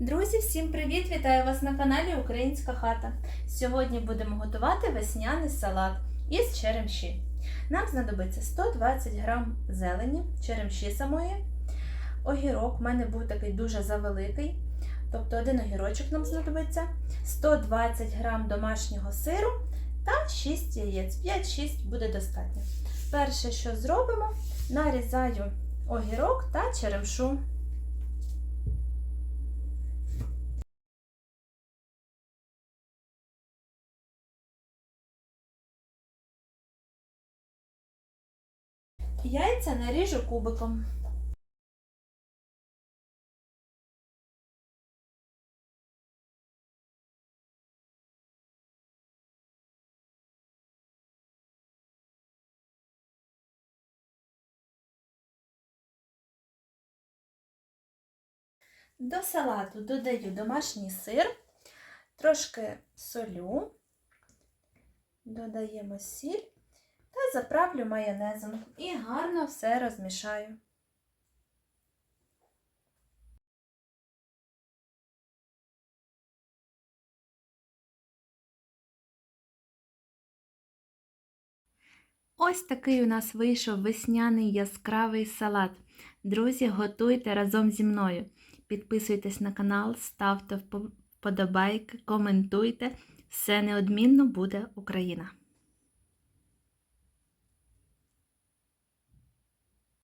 Друзі, всім привіт! Вітаю вас на каналі Українська хата. Сьогодні будемо готувати весняний салат із черемші. Нам знадобиться 120 г зелені, черемші самої. Огірок у мене був такий дуже завеликий, тобто один огірочок нам знадобиться, 120 г домашнього сиру та 6 яєць. 5-6 буде достатньо. Перше, що зробимо, нарізаю огірок та черемшу. Яйця наріжу кубиком. До салату додаю домашній сир, трошки солю, додаємо сіль заправлю майонезом і гарно все розмішаю. Ось такий у нас вийшов весняний яскравий салат. Друзі, готуйте разом зі мною. Підписуйтесь на канал, ставте вподобайки, коментуйте. Все неодмінно буде Україна!